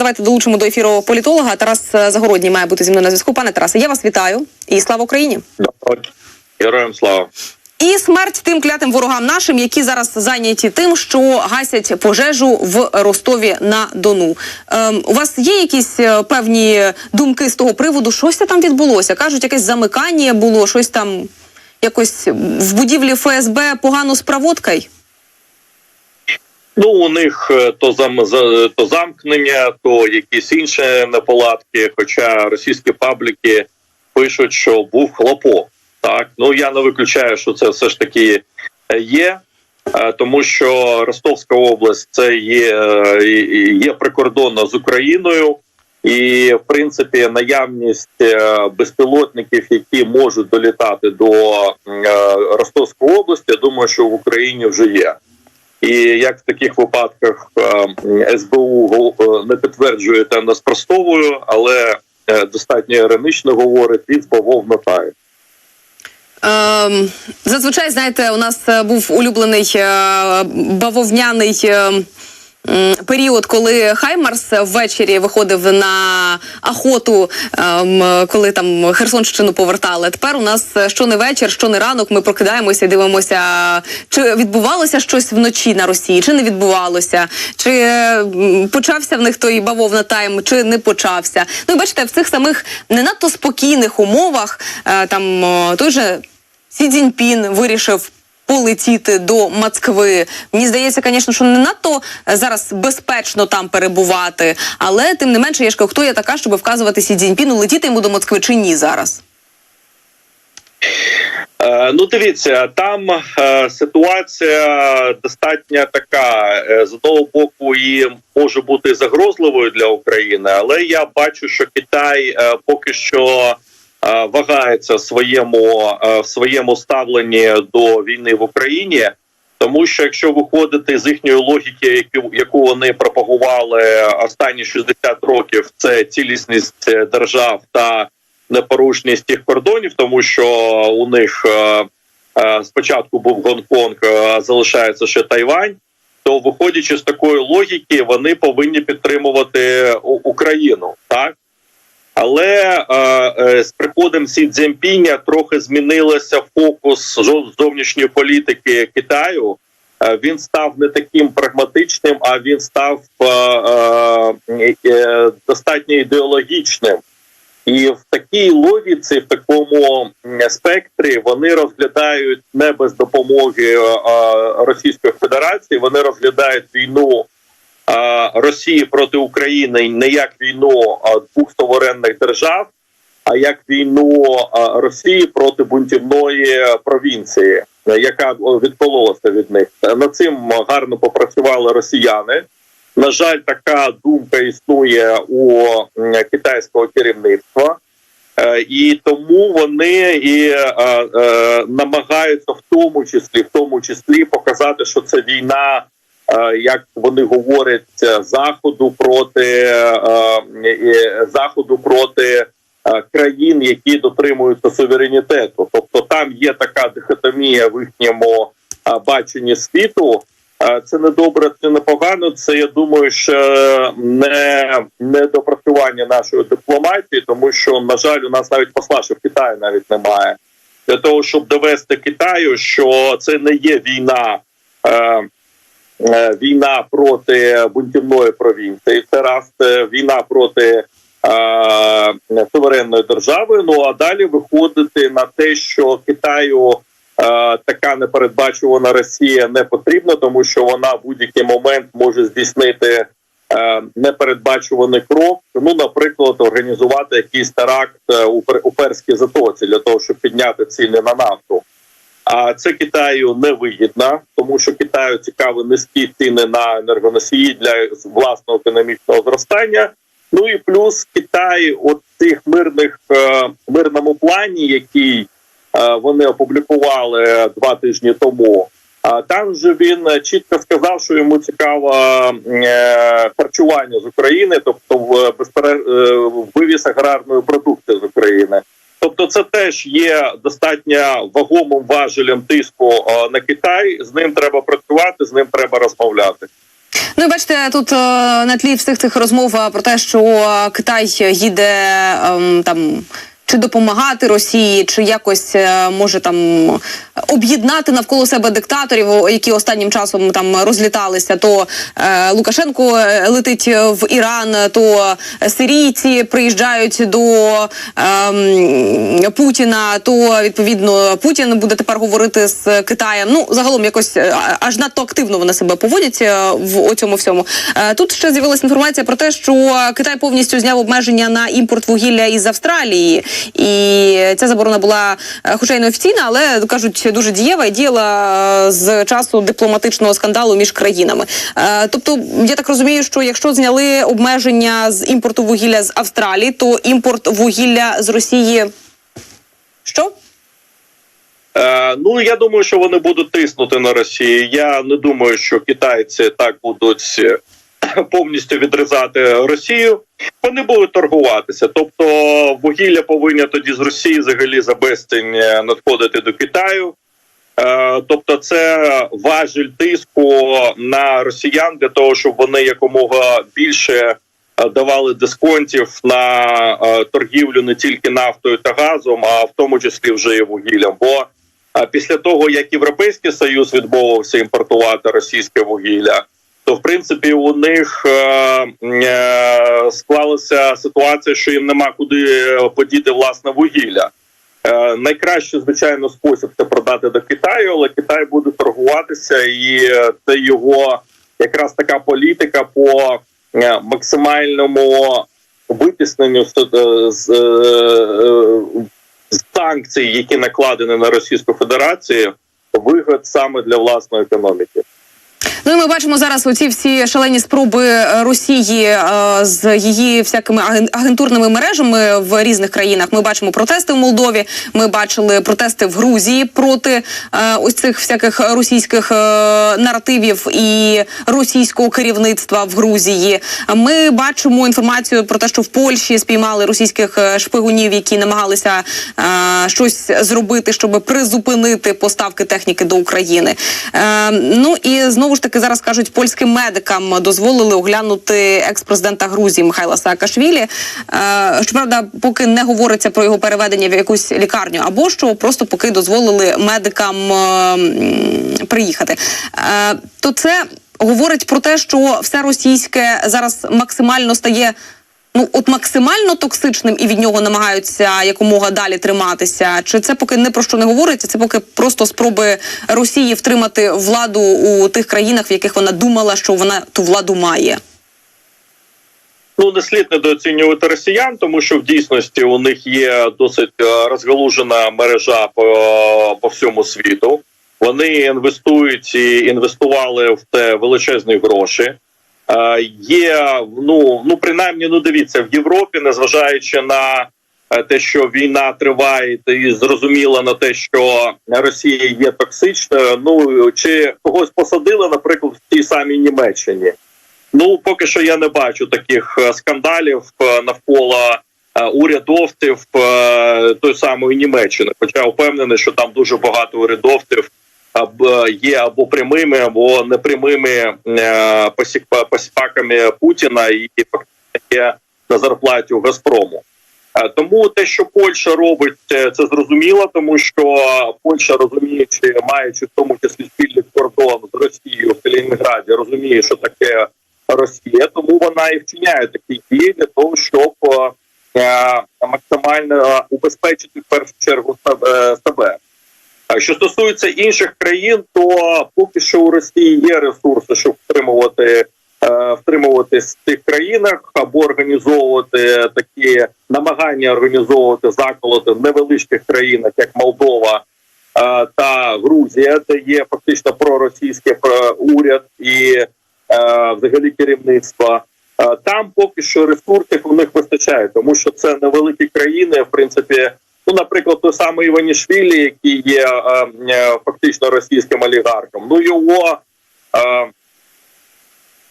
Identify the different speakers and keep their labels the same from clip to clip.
Speaker 1: Давайте долучимо до ефіру політолога. Тарас е, Загородній має бути зі мною на зв'язку. Пане Тарасе, я вас вітаю і слава Україні.
Speaker 2: Героям слава.
Speaker 1: І смерть тим клятим ворогам нашим, які зараз зайняті тим, що гасять пожежу в Ростові на Дону. Ем, у вас є якісь е, певні думки з того приводу? Щось там відбулося? кажуть, якесь замикання було, щось там якось в будівлі ФСБ погано з проводкою?
Speaker 2: Ну у них е, то зам то замкнення, то якісь інші неполадки. Хоча російські пабліки пишуть, що був хлопок. Так ну я не виключаю, що це все ж таки е, є. е, Тому що Ростовська область це є, є прикордонна з Україною, і в принципі наявність безпілотників, які можуть долітати до Ростовської області, я думаю, що в Україні вже є. І як в таких випадках е, СБУ е, не підтверджує та не спростовує, але е, достатньо іронично говорить, від богов мотає.
Speaker 1: Ем, зазвичай, знаєте, у нас був улюблений бавовняний. Період, коли Хаймарс ввечері виходив на охоту, ем, коли там Херсонщину повертали. Тепер у нас е, що не вечір, що не ранок. Ми прокидаємося і дивимося, чи відбувалося щось вночі на Росії, чи не відбувалося, чи почався в них той бавовна тайм, чи не почався. Ну бачите, в цих самих не надто спокійних умовах е, там той же Сі Цзіньпін вирішив. Полетіти до Москви. Мені здається, звісно, що не надто е, зараз безпечно там перебувати, але тим не менше, я ж кажу, хто я така, щоб вказувати Сі Цзіньпіну, летіти йому до Москви чи ні зараз.
Speaker 2: Е, Ну, дивіться, там е, ситуація достатньо така. З одного боку, і може бути загрозливою для України, але я бачу, що Китай поки що вагається в своєму е, в своєму ставленні до війни в Україні. Тому що якщо виходити з їхньої логіки, яку яку вони пропагували останні 60 років, це цілісність е, держав та непорушність їх кордонів, тому що у них е, е, спочатку був Гонконг, а залишається ще Тайвань. То виходячи з такої логіки, вони повинні підтримувати Україну, так але е, е, з приходом Сі Цзіньпіня трохи змінилося фокус зовнішньої політики Китаю. Е, Він став не таким прагматичним, а він став е, е, е, достатньо ідеологічним. І в такій логіці, в такому спектрі, вони розглядають не без допомоги е, Російської Федерації. Вони розглядають війну Росії проти України не як війну двох суверенних держав, а як війну Росії проти бунтівної провінції, яка відкололася від них. Над цим гарно попрацювали росіяни. На жаль, така думка існує у китайського керівництва, Е, і тому вони і е, е, намагаються в тому числі, в тому числі показати, що це війна, як вони говорять, е, заходу проти е, е, заходу проти е, країн, які дотримуються суверенітету. Тобто там є така дихотомія в їхньому е, баченні світу. Е, Це не добре, це не погано. Це я думаю, що не недопрацювання нашої дипломатії, тому що на жаль, у нас навіть посла ще в Китаї навіть немає для того, щоб довести Китаю, що це не є війна. Е, е, Війна проти бунтівної провінції, це раз е, війна проти е, суверенної держави. Ну а далі виходити на те, що Китаю Е, така непередбачувана Росія не потрібна, тому що вона в будь-який момент може здійснити е, непередбачуваний крок. Ну, наприклад, організувати якийсь теракт е, у перській затоці для того, щоб підняти ціни на нафту. А це Китаю не вигідно, тому що Китаю цікаві низькі ціни на енергоносії для власного економічного зростання. Ну і плюс Китай, от цих мирних е, мирному плані, який е, вони опублікували два тижні тому. А там же він е, чітко сказав, що йому цікаво е, харчування з України, тобто в безперер... е, вивіз аграрної продукції з України. Тобто, це теж є достатньо вагомим важелем тиску е, на Китай. З ним треба працювати, з ним треба розмовляти.
Speaker 1: Ну бачите, тут е, на тлі всіх цих розмов е, про те, що Китай їде ем, там. Чи допомагати Росії, чи якось може там об'єднати навколо себе диктаторів, які останнім часом там розліталися, то е, Лукашенко е, летить в Іран, то сирійці приїжджають до ем, Путіна, то відповідно Путін буде тепер говорити з Китаєм. Ну загалом якось е, аж надто активно вони себе поводять е, в цьому всьому. Е, Тут ще з'явилася інформація про те, що Китай повністю зняв обмеження на імпорт вугілля із Австралії, і ця заборона була, е, хоча й не офіційна, але кажуть дуже дієва і діяла е, з часу дипломатичного скандалу між країнами. Е, Тобто, я так розумію, що якщо зняли обмеження з імпорту вугілля з Австралії, то імпорт вугілля з Росії що?
Speaker 2: Е, ну я думаю, що вони будуть тиснути на Росію. Я не думаю, що китайці так будуть е, повністю відрізати Росію. Вони будуть торгуватися. Тобто, вугілля повинні тоді з Росії взагалі за безцінь е, надходити до Китаю. Е, Тобто, це важіль тиску на росіян для того, щоб вони якомога більше е, давали дисконтів на торгівлю не тільки нафтою та газом, а в тому числі вже і вугіллям. Бо після того як Європейський Союз відмовився імпортувати російське вугілля, то в принципі у них е, е, склалася ситуація, що їм нема куди подіти власне вугілля. Е, найкращий, звичайно, спосіб це продати до Китаю, але Китай буде торгуватися, і е, це його якраз така політика по е, максимальному витісненню е, е, з санкцій, які накладені на Російську Федерацію, вигод саме для власної економіки.
Speaker 1: Ну і ми бачимо зараз оці всі шалені спроби е, Росії е, з її всякими агентурними мережами в різних країнах. Ми бачимо протести в Молдові. Ми бачили протести в Грузії проти е, ось цих всяких російських наративів і російського керівництва в Грузії. Ми бачимо інформацію про те, що в Польщі спіймали російських шпигунів, які намагалися щось зробити, щоб призупинити поставки техніки до України. Ну і знову ж таки зараз кажуть, польським медикам дозволили оглянути екс-президента Грузії Михайла Саакашвілі. Е, щоправда, поки не говориться про його переведення в якусь лікарню, або що просто поки дозволили медикам е, приїхати. Е, то це говорить про те, що все російське зараз максимально стає. Ну, от максимально токсичним і від нього намагаються якомога далі триматися. Чи це поки не про що не говориться? Це поки просто спроби Росії втримати владу у тих країнах, в яких вона думала, що вона ту владу має.
Speaker 2: Ну не слід недооцінювати росіян, тому що в дійсності у них є досить е, розгалужена мережа по, по всьому світу. Вони інвестують і інвестували в те величезні гроші. Е, Є ну ну принаймні, ну дивіться в Європі, незважаючи на е, те, що війна триває, і зрозуміло на те, що Росія є токсичною. Ну чи когось посадили, наприклад, в тій самій Німеччині. Ну, поки що я не бачу таких е, скандалів навколо урядовців той самої Німеччини. Хоча впевнений, що там дуже багато урядовців є або прямими, або непрямими е, посіпаками Путіна і є на зарплаті у Газпрому. Е, Тому те, що Польща робить, е, це зрозуміло, тому що Польща розуміючи, маючи в тому числі спільний кордон з Росією в Калінінграді, розуміє, що таке Росія, тому вона і вчиняє такі дії для того, щоб максимально убезпечити в першу чергу себе- Що стосується інших країн, то поки що у Росії є ресурси, щоб втримувати е, втримуватись в тих країнах або організовувати такі намагання організовувати заколоти в невеличких країнах, як Молдова е, та Грузія, де є фактично проросійський е, уряд і взагалі керівництво. Там поки що ресурсів у них вистачає, тому що це невеликі країни, в принципі. Ну, наприклад, той самий Іванішвілі, який є е, е, фактично російським олігархом. Ну його е,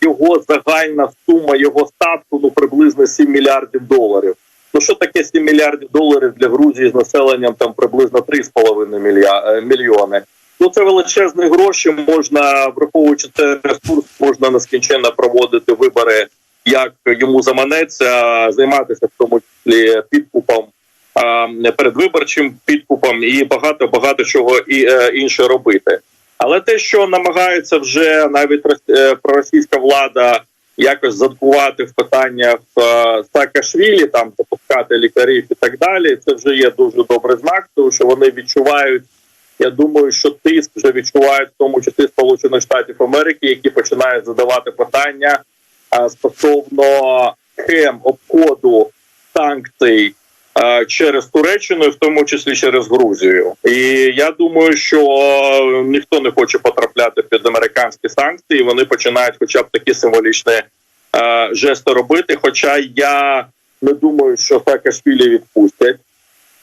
Speaker 2: його загальна сума його статку ну приблизно 7 мільярдів доларів. Ну що таке 7 мільярдів доларів для Грузії з населенням там приблизно 3,5 мілья- е, мільйони. Ну це величезні гроші. Можна враховуючи цей ресурс, можна нескінченно проводити вибори, як йому заманеться, займатися в тому числі підкупом, передвиборчим підкупом і багато багато чого і е, інше робити. Але те, що намагається вже навіть е, проросійська влада якось заткувати в питаннях е, Саакашвілі, там запускати лікарів і так далі, це вже є дуже добрий знак, тому що вони відчувають. Я думаю, що тиск вже відчувають в тому числі Сполучених Штатів Америки, які починають задавати питання стосовно схем обходу санкцій через Туреччину, в тому числі через Грузію. І я думаю, що е, ніхто не хоче потрапляти під американські санкції. Вони починають, хоча б такі символічні е, жести робити. Хоча я не думаю, що Саакашвілі відпустять.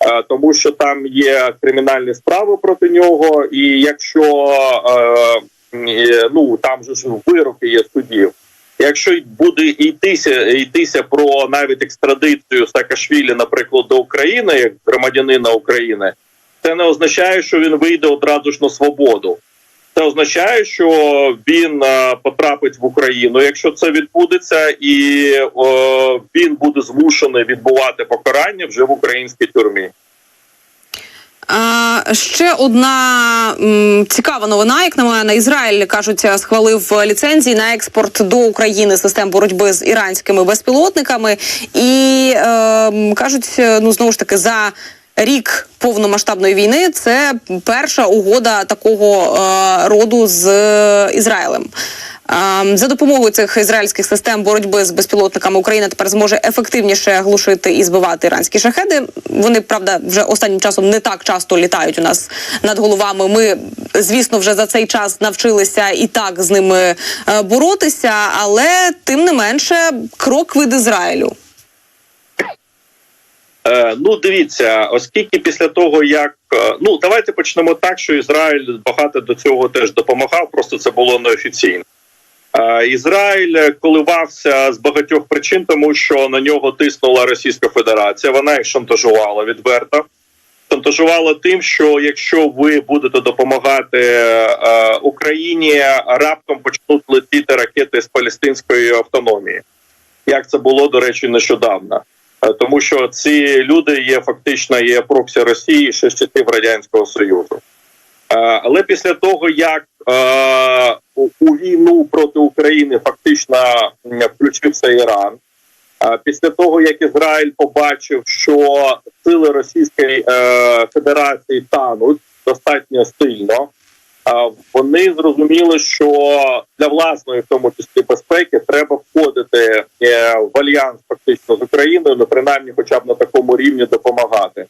Speaker 2: Е, тому що там є кримінальні справи проти нього, і якщо е, е, ну там же ж вироки є судів. Якщо буде йтися йтися про навіть екстрадицію Саакашвілі, наприклад, до України як громадянина України, це не означає, що він вийде одразу ж на свободу. Це означає, що він е, потрапить в Україну, якщо це відбудеться, і е, він буде змушений відбувати покарання вже в українській тюрмі.
Speaker 1: Ще одна цікава новина, як на мене, Ізраїль кажуть, схвалив ліцензії на експорт до України систем боротьби з іранськими безпілотниками, і е, кажуть, ну знову ж таки за. Рік повномасштабної війни це перша угода такого е, роду з Ізраїлем. Ем, За допомогою цих ізраїльських систем боротьби з безпілотниками Україна тепер зможе ефективніше глушити і збивати іранські шахеди. Вони правда вже останнім часом не так часто літають у нас над головами. Ми, звісно, вже за цей час навчилися і так з ними е, боротися, але тим не менше крок від Ізраїлю.
Speaker 2: Е, ну, дивіться, оскільки після того, як е, ну давайте почнемо так, що Ізраїль багато до цього теж допомагав, просто це було неофіційно. Ізраїль коливався з багатьох причин, тому що на нього тиснула Російська Федерація. Вона їх шантажувала відверто. Шантажувала тим, що якщо ви будете допомагати е, Україні, раптом почнуть летіти ракети з палестинської автономії, як це було до речі нещодавно. Е, тому що ці люди є фактично є проксі Росії ще з часів радянського союзу. Е, Але після того, як е, у- війну проти України фактично включився Іран, е, після того як Ізраїль побачив, що сили Російської Федерації тануть достатньо сильно, вони зрозуміли, що для власної, в тому числі безпеки, треба входити в альянс фактично з Україною, ну принаймні, хоча б на такому рівні допомагати.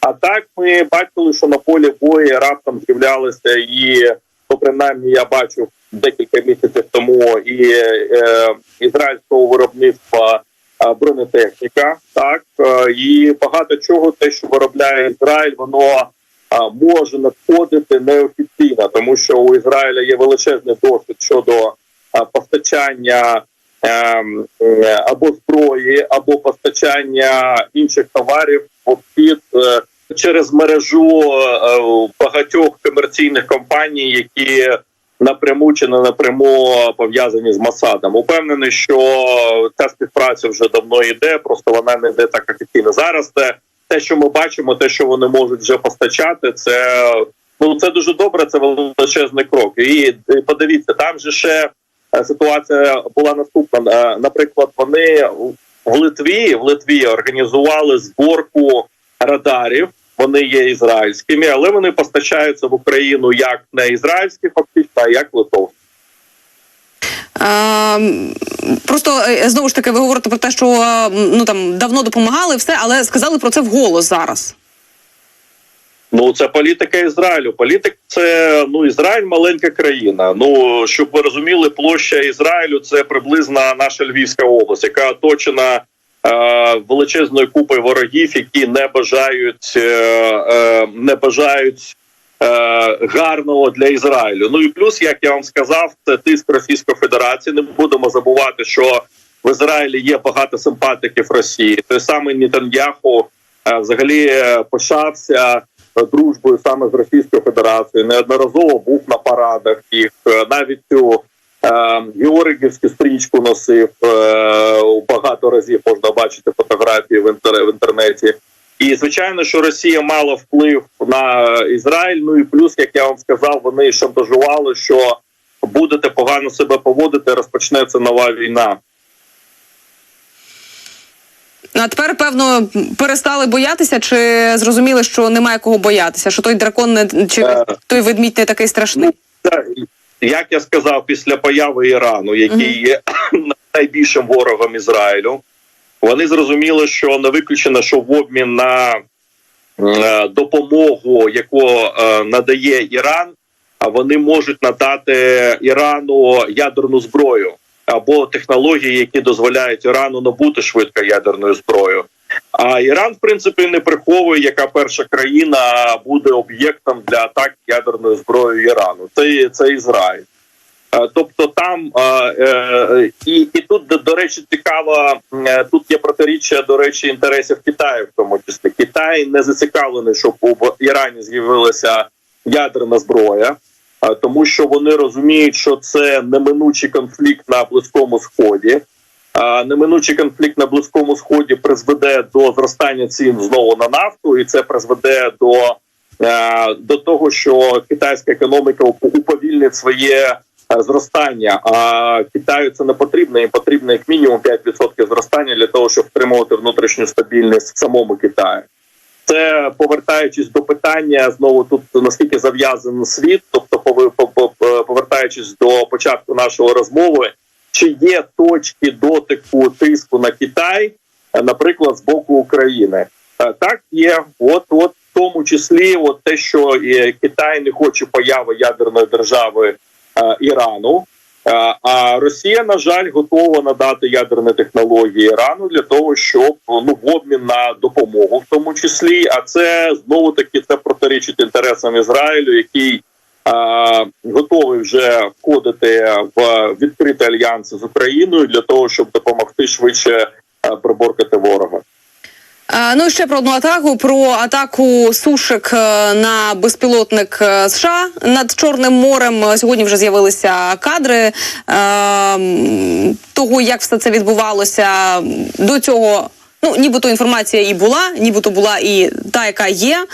Speaker 2: А так ми бачили, що на полі бою раптом з'являлися і, ну, принаймні, я бачив декілька місяців тому і е, ізраїльського виробництва е, бронетехніка. Так е, і багато чого, те, що виробляє Ізраїль, воно е, може надходити неофіційно, тому що у Ізраїля є величезний досвід щодо постачання. Ем, е, Або зброї, або постачання інших товарів в обхід е, через мережу е, багатьох комерційних компаній, які напряму чи не напряму пов'язані з Масадом. Упевнений, що ця співпраця вже давно йде, просто вона не йде так офіційно. Зараз те, те, що ми бачимо, те, що вони можуть вже постачати, це ну це дуже добре. Це величезний крок. І, подивіться, там же ще ситуація була наступна. Е, Наприклад, вони в Литві в Литві організували зборку радарів. Вони є ізраїльськими, але вони постачаються в Україну як не ізраїльські, фактично, а як литовські.
Speaker 1: Ем, Просто е, знову ж таки, ви говорите про те, що е, ну там давно допомагали, все, але сказали про це вголос зараз.
Speaker 2: Ну, це політика Ізраїлю. Політика це ну Ізраїль маленька країна. Ну щоб ви розуміли, площа Ізраїлю це приблизно наша Львівська область, яка оточена е, величезною купою ворогів, які не бажають е, е, не бажають е, гарного для Ізраїлю. Ну і плюс, як я вам сказав, це тиск Російської Федерації. Не будемо забувати, що в Ізраїлі є багато симпатиків Росії. Той самий Нетаньяху е, взагалі е, пишався дружбою саме з Російською Федерацією. Неодноразово був на парадах їх, е, навіть цю е, Георгівську стрічку носив е, багато разів. Можна бачити фотографії в інтернеті. І звичайно, що Росія мала вплив на Ізраїль. Ну і плюс, як я вам сказав, вони шантажували, що будете погано себе поводити, розпочнеться нова війна.
Speaker 1: А тепер, певно, перестали боятися, чи зрозуміли, що немає кого боятися, що той дракон не чи
Speaker 2: Е.
Speaker 1: той ведмідь не такий страшний.
Speaker 2: Як я сказав, після появи Ірану, який є найбільшим ворогом Ізраїлю, вони зрозуміли, що не виключено, що в обмін на е, допомогу, яку е, надає Іран, а вони можуть надати Ірану ядерну зброю або технології, які дозволяють Ірану набути швидко ядерною зброєю. А Іран, в принципі, не приховує, яка перша країна буде об'єктом для атак ядерною зброєю Ірану. Це, це Ізраїль. Е, Тобто там е, е, і, і тут до, речі цікаво. Тут є протиріччя до речі інтересів Китаю, в тому числі Китай не зацікавлений, щоб у Ірані з'явилася ядерна зброя, тому що вони розуміють, що це неминучий конфлікт на близькому сході. Неминучий конфлікт на близькому сході призведе до зростання цін знову на нафту, і це призведе до, е, до того, що китайська економіка уповільнить своє е, зростання. А Китаю це не потрібно. Їм потрібно як мінімум 5% зростання для того, щоб втримувати внутрішню стабільність в самому Китаї. Це повертаючись до питання знову тут наскільки зав'язаний світ, тобто повертаючись до початку нашої розмови, чи є точки дотику тиску на Китай, наприклад, з боку України? Е, Так, є. От, от в тому числі, от те, що е, Китай не хоче появи ядерної держави е, Ірану. Е, А Росія, на жаль, готова надати ядерні технології Ірану для того, щоб ну в обмін на допомогу, в тому числі. А це знову таки це протирічить інтересам Ізраїлю, який е, готовий вже входити в відкриті альянси з Україною для того, щоб допомогти швидше е, приборкати ворога.
Speaker 1: Ну і ще про одну атаку: про атаку сушек е, на безпілотник е, США над Чорним морем. Сьогодні вже з'явилися кадри е, того, як все це відбувалося. До цього. Ну, нібито інформація і була, нібито була і та, яка є,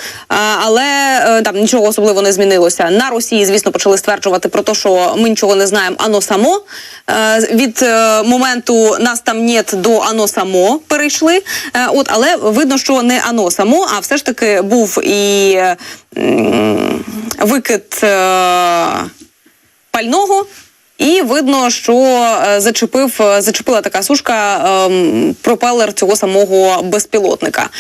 Speaker 1: але е, там нічого особливо не змінилося. На Росії, звісно, почали стверджувати про те, що ми нічого не знаємо, ано само. Е, від е, моменту нас там нет до ано само перейшли. Е, от, але видно, що не ано само, а все ж таки був і е, викид е, пального. І видно, що е, зачепив е, зачепила така сушка ем, пропелер цього самого безпілотника.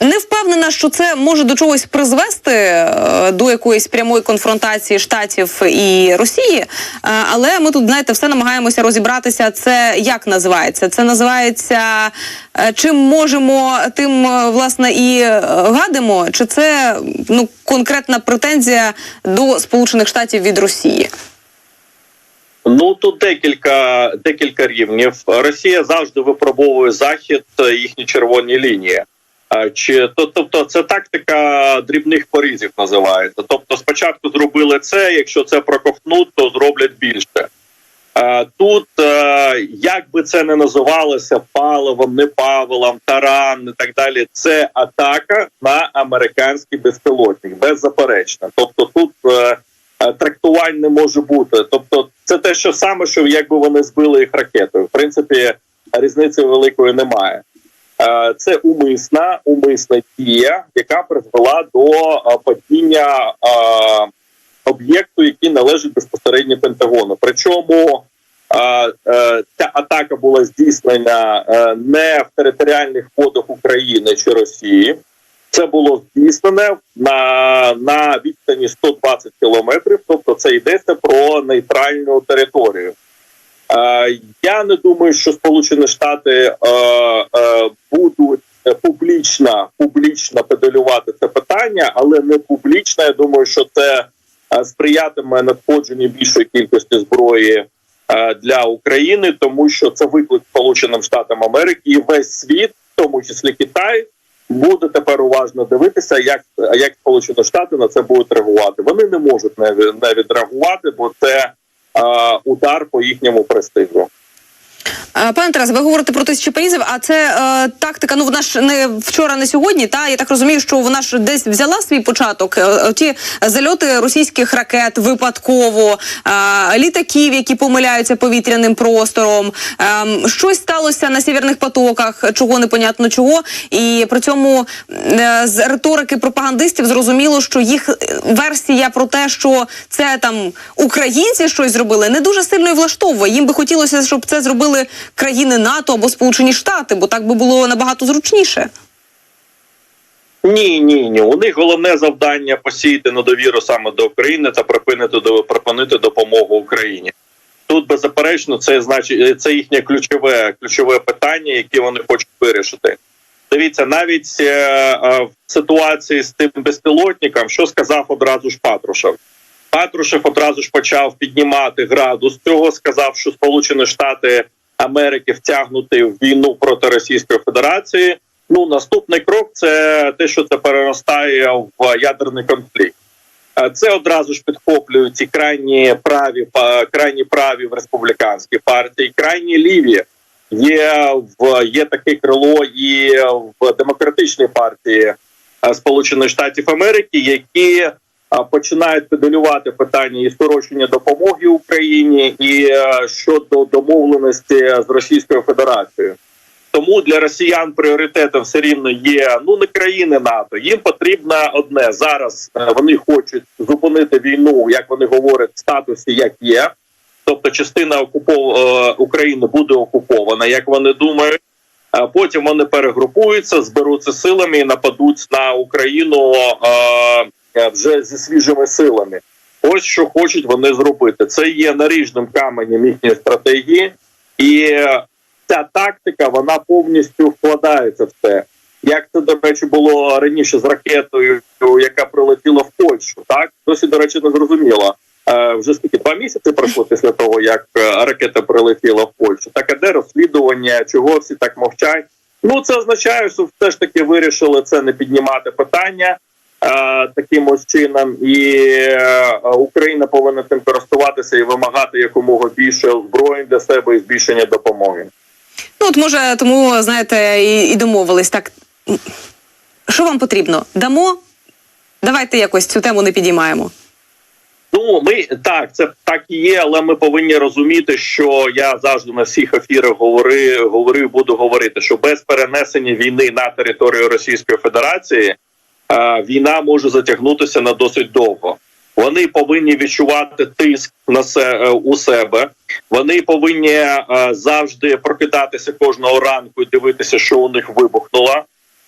Speaker 1: Не впевнена, що це може до чогось призвести е, до якоїсь прямої конфронтації штатів і Росії. Е, але ми тут, знаєте, все намагаємося розібратися. Це як називається? Це називається е, чим можемо, тим власне і гадимо. Чи це ну конкретна претензія до Сполучених Штатів від Росії?
Speaker 2: Ну тут декілька декілька рівнів. Росія завжди випробовує захід їхні червоні лінії. Чи то, тобто це тактика дрібних порізів називається. Тобто, спочатку зробили це. Якщо це проковтнуть, то зроблять більше. Тут е, як би це не називалося паливом, не павелом, таран і так далі. Це атака на американський безпілотник, беззаперечно. Тобто тут е, е, трактувань не може бути. Тобто, це те, що саме, що якби вони збили їх ракетою. В принципі, різниці великої немає. Е, Це умисна, умисна дія, яка призвела до е, падіння е, об'єкту, який належить безпосередньо Пентагону. Причому ця атака була здійснена не в територіальних водах України чи Росії. Це було здійснене на, на відстані 120 кілометрів. Тобто, це йдеться про нейтральну територію. Е, я не думаю, що Сполучені Штати е, е, будуть публічно публічно педалювати це питання, але не публічно. Я думаю, що це сприятиме надходженню більшої кількості зброї для України, тому що це виклик Сполученим Штатам Америки і весь світ, в тому числі Китай, буде тепер уважно дивитися, як, як Сполучені Штати на це будуть реагувати. Вони не можуть не, відреагувати, бо це удар по їхньому престижу.
Speaker 1: Е, Пане Тарас, ви говорите про тисячі паїзів, а це е, тактика. Ну вона ж не вчора, не сьогодні. Та я так розумію, що вона ж десь взяла свій початок. Е, Ті зальоти російських ракет випадково, е, літаків, які помиляються повітряним простором. Е, щось сталося на сєвєрних потоках, чого непонятно чого. І при цьому е, з риторики пропагандистів зрозуміло, що їх е, версія про те, що це там українці щось зробили, не дуже сильно і влаштовує. Їм би хотілося, щоб це зробили країни НАТО або Сполучені Штати, бо так би було набагато зручніше.
Speaker 2: Ні, ні, ні. У них головне завдання посіяти недовіру саме до України та припинити припинити допомогу Україні. Тут беззаперечно це значить це їхнє ключове ключове питання, яке вони хочуть вирішити. Дивіться, навіть е, е, в ситуації з тим безпілотником, що сказав одразу ж Патрушев. Патрушев одразу ж почав піднімати градус цього. Сказав, що Сполучені Штати Америки втягнуті в війну проти Російської Федерації. Ну, наступний крок це те, що це переростає в ядерний конфлікт. Е, Це одразу ж підхоплюють і крайні праві крайні праві в республіканській партії, крайні ліві. Є в є таке крило і в демократичній партії е, Сполучених Штатів Америки, які починають педалювати питання і скорочення допомоги Україні, і е, щодо домовленості з Російською Федерацією. Тому для росіян пріоритетом все рівно є ну не країни НАТО. Їм потрібно одне зараз. е, Вони хочуть зупинити війну, як вони говорять, в статусі як є. Тобто, частина окупов... е, України буде окупована, як вони думають. А потім вони перегрупуються, зберуться силами і нападуть на Україну е, е, вже зі свіжими силами. Ось що хочуть вони зробити. Це є наріжним каменем їхньої стратегії, і ця тактика вона повністю вкладається в це. Як це, до речі, було раніше з ракетою, яка прилетіла в Польщу, так досі, до речі, не зрозуміло. Е, вже скільки два місяці пройшло після того, як е, ракета прилетіла в Польщу. Так а де розслідування? Чого всі так мовчать? Ну це означає, що все ж таки вирішили це не піднімати питання таким ось чином, і е, Україна повинна цим користуватися і вимагати якомога більше озброєнь для себе і збільшення допомоги.
Speaker 1: Ну от може, тому знаєте, і, і домовились так. Що вам потрібно? Дамо? Давайте якось цю тему не підіймаємо.
Speaker 2: Ну, ми так, це так і є, але ми повинні розуміти, що я завжди на всіх ефірах говорив, говорив, буду говорити, що без перенесення війни на територію Російської Федерації е, війна може затягнутися на досить довго. Вони повинні відчувати тиск на се е, у себе. Вони повинні е, завжди прокидатися кожного ранку і дивитися, що у них вибухнуло.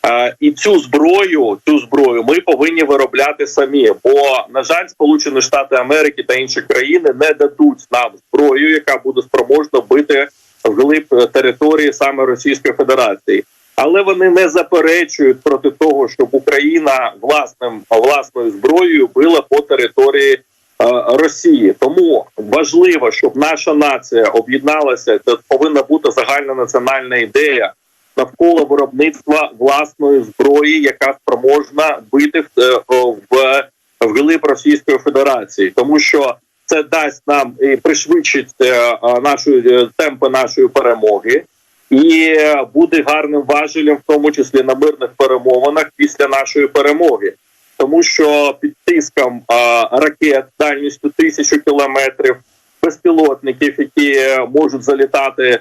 Speaker 2: Е, І цю зброю, цю зброю ми повинні виробляти самі. Бо на жаль, Сполучені Штати Америки та інші країни не дадуть нам зброю, яка буде спроможна бити вглиб е, території саме Російської Федерації. Але вони не заперечують проти того, щоб Україна власним власною зброєю била по території е, Росії. Тому важливо, щоб наша нація об'єдналася. Це повинна бути загальна національна ідея навколо виробництва власної зброї, яка спроможна бити в, е, в, в глиб Російської Федерації, тому що це дасть нам і пришвидшить е, нашу темпи нашої перемоги. І буде гарним важелем, в тому числі на мирних перемовинах після нашої перемоги, тому що під тиском а, ракет дальністю тисячу кілометрів, безпілотників, які можуть залітати е,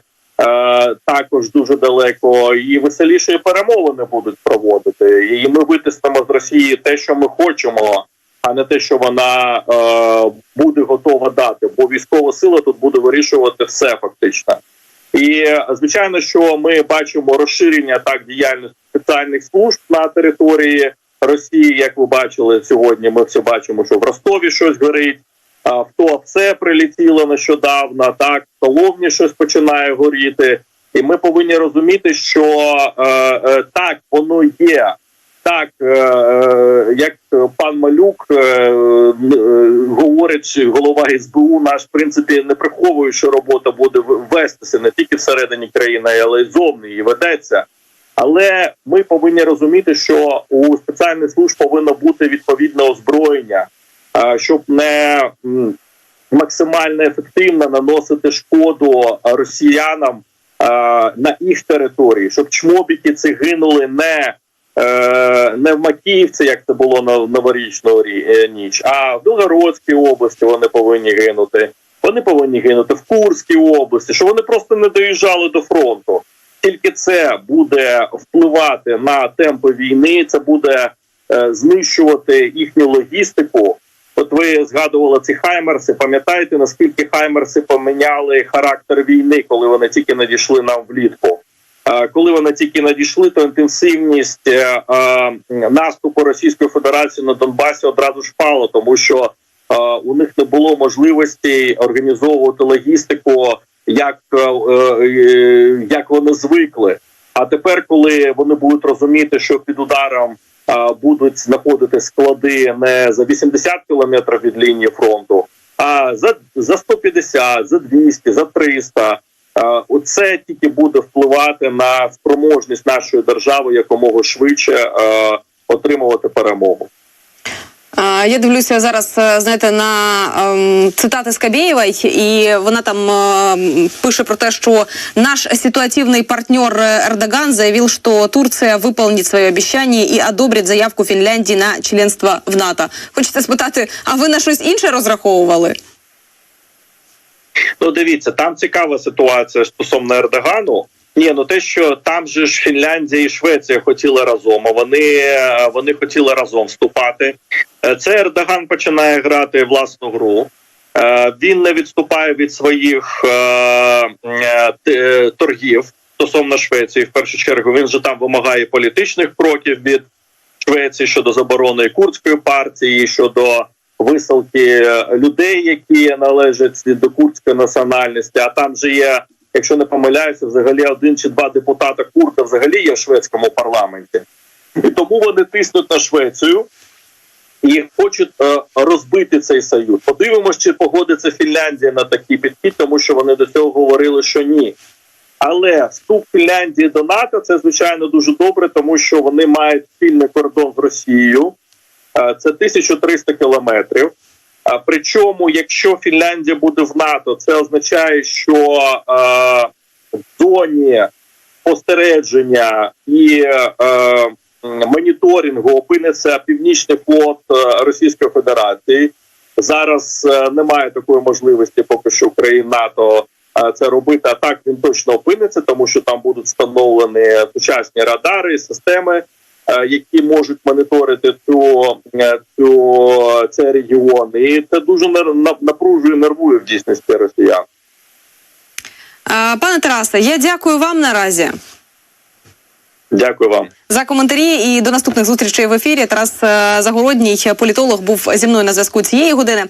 Speaker 2: також дуже далеко, і веселіші перемовини будуть проводити. І ми витиснемо з Росії те, що ми хочемо, а не те, що вона е, буде готова дати. Бо військова сила тут буде вирішувати все фактично. І е, звичайно, що ми бачимо розширення так діяльності спеціальних служб на території Росії. Як ви бачили сьогодні, ми все бачимо, що в Ростові щось горить. А в Туапсе прилетіло нещодавно. Так в щось починає горіти, і ми повинні розуміти, що е, е, так воно є. Так, е, е, як пан Малюк говорить, голова СБУ наш в принципі не приховує, що робота буде вестися не тільки всередині країни, але й зовні і ведеться. Але ми повинні розуміти, що у спеціальних служб повинно бути відповідне озброєння, щоб не максимально ефективно наносити шкоду росіянам на їх території, щоб чмобіки ці гинули не, не в Макіївці, як це було на новорічну рі- е, ніч, а в Білгородській області вони повинні гинути. Вони повинні гинути в Курській області, що вони просто не доїжджали до фронту. Тільки це буде впливати на темпи війни, це буде е, знищувати їхню логістику. От ви згадували ці хаймерси. Пам'ятаєте, наскільки хаймерси поміняли характер війни, коли вони тільки надійшли нам влітку? Коли вони тільки надійшли, то інтенсивність е, наступу Російської Федерації на Донбасі одразу ж впала, тому що у них не було можливості організовувати логістику, як, е, е, як вони звикли. А тепер, коли вони будуть розуміти, що під ударом будуть знаходити склади не за 80 кілометрів від лінії фронту, а за, за 150, за 200, за 300. А, Оце тільки буде впливати на спроможність нашої держави якомога швидше е, отримувати перемогу.
Speaker 1: А, Я дивлюся зараз, е, знаєте, на ем, цитати Скабєєвої, і вона там ем, пише про те, що наш ситуативный партнер э, Эрдоган заявил, что Турция выполнит свое обещание и одобрит заявку Фінляндії на членство в НАТО. Хочеться спитати, а ви на щось інше розраховували?
Speaker 2: Ну, дивіться, там цікава ситуація стосовно Ердогану. Ні, ну те, що там же ж Фінляндія і Швеція хотіли разом, а вони, вони хотіли разом вступати. Е, Це Ердоган починає грати власну гру. Е, Він не відступає від своїх е, торгів стосовно Швеції. В першу чергу він же там вимагає політичних кроків від Швеції щодо заборони курдської партії, щодо висилки людей, які належать до курдської національності. А там же є, якщо не помиляюся, взагалі один чи два депутата курда взагалі є в шведському парламенті, і тому вони тиснуть на Швецію. І хочуть е, розбити цей союз. Подивимось, чи погодиться Фінляндія на такий підхід, тому що вони до цього говорили, що ні. Але вступ Фінляндії до НАТО це звичайно дуже добре, тому що вони мають спільний кордон з Росією. Е, Це 1300 кілометрів. А Причому, якщо Фінляндія буде в НАТО, це означає, що е, в зоні спостереження і е, моніторингу опиниться північний флот е, Російської Федерації. Зараз е, немає такої можливості, поки що країн НАТО е, це робити. А так він точно опиниться, тому що там будуть встановлені сучасні радари, системи, е, які можуть моніторити цю, е, цю цей регіон. І це дуже напружує, нервує в дійсності росіян.
Speaker 1: Пане Тарасе, я дякую вам наразі.
Speaker 2: Дякую вам.
Speaker 1: За коментарі і до наступних зустрічей в ефірі. Тарас е, Загородній, політолог, був зі мною на зв'язку цієї години.